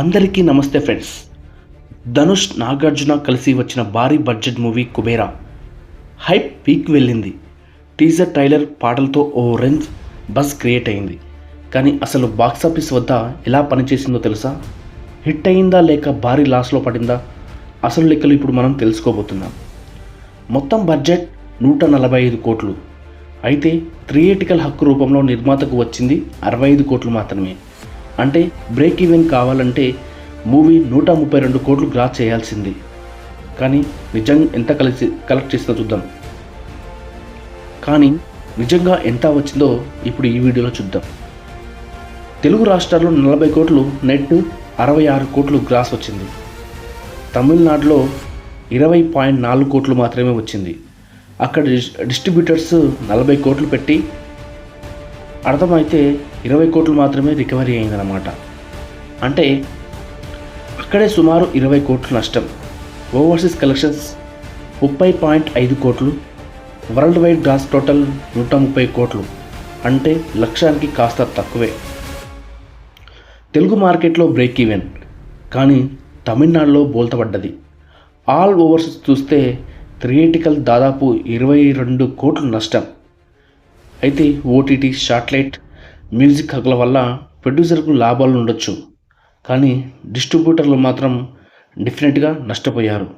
అందరికీ నమస్తే ఫ్రెండ్స్. ధనుష్ నాగార్జున కలిసి వచ్చిన భారీ budget movie Kubera. Hype peak వెళ్ళింది. టీజర్ ట్రైలర్ పాటలతో ఓ రేంజ్ బస్ క్రియేట్ అయింది. కానీ అసలు బాక్సాఫీస్ వద్ద ఎలా పనిచేసిందో తెలుసా? హిట్ అయిందా లేక భారీ లాస్లో పడిందా? అసలు లెక్కలు ఇప్పుడు మనం తెలుసుకోబోతున్నాం. మొత్తం బడ్జెట్ నూట నలభై ఐదు కోట్లు. అయితే థియేటికల్ హక్కు రూపంలో నిర్మాతకు వచ్చింది అరవై ఐదు కోట్లు మాత్రమే. అంటే బ్రేక్ ఈవెన్ కావాలంటే మూవీ నూట ముప్పై రెండు కోట్లు గ్రాస్ చేయాల్సింది. కానీ నిజంగా ఎంత కలిసి కలెక్ట్ చేస్తుందో చూద్దాం. కానీ నిజంగా ఎంత వచ్చిందో ఇప్పుడు ఈ వీడియోలో చూద్దాం. తెలుగు రాష్ట్రాల్లో నలభై కోట్లు నెట్ అరవై ఆరు కోట్లు గ్రాస్ వచ్చింది. తమిళనాడులో ఇరవై పాయింట్ నాలుగు కోట్లు మాత్రమే వచ్చింది. అక్కడ డిస్ట్రిబ్యూటర్స్ నలభై కోట్లు పెట్టి అర్థమైతే ఇరవై కోట్లు మాత్రమే రికవరీ అయిందన్నమాట. అంటే అక్కడే సుమారు ఇరవై కోట్లు నష్టం. ఓవర్సీస్ కలెక్షన్స్ ముప్పై పాయింట్ ఐదు కోట్లు. వరల్డ్ వైడ్ గ్రాస్ టోటల్ నూట ముప్పై కోట్లు. అంటే లక్ష్యానికి కాస్త తక్కువే. తెలుగు మార్కెట్లో బ్రేక్ ఈవెన్. కానీ తమిళనాడులో బోల్తపడ్డది. ఆల్ ఓవర్సీస్ చూస్తే థియేటికల్ దాదాపు ఇరవై రెండు కోట్లు నష్టం. అయితే ఓటీటీ షార్ట్లైట్ మ్యూజిక్ హక్కుల వల్ల ప్రొడ్యూసర్కు లాభాలు ఉండొచ్చు. కానీ డిస్ట్రిబ్యూటర్లు మాత్రం డెఫినెట్గా నష్టపోయారు.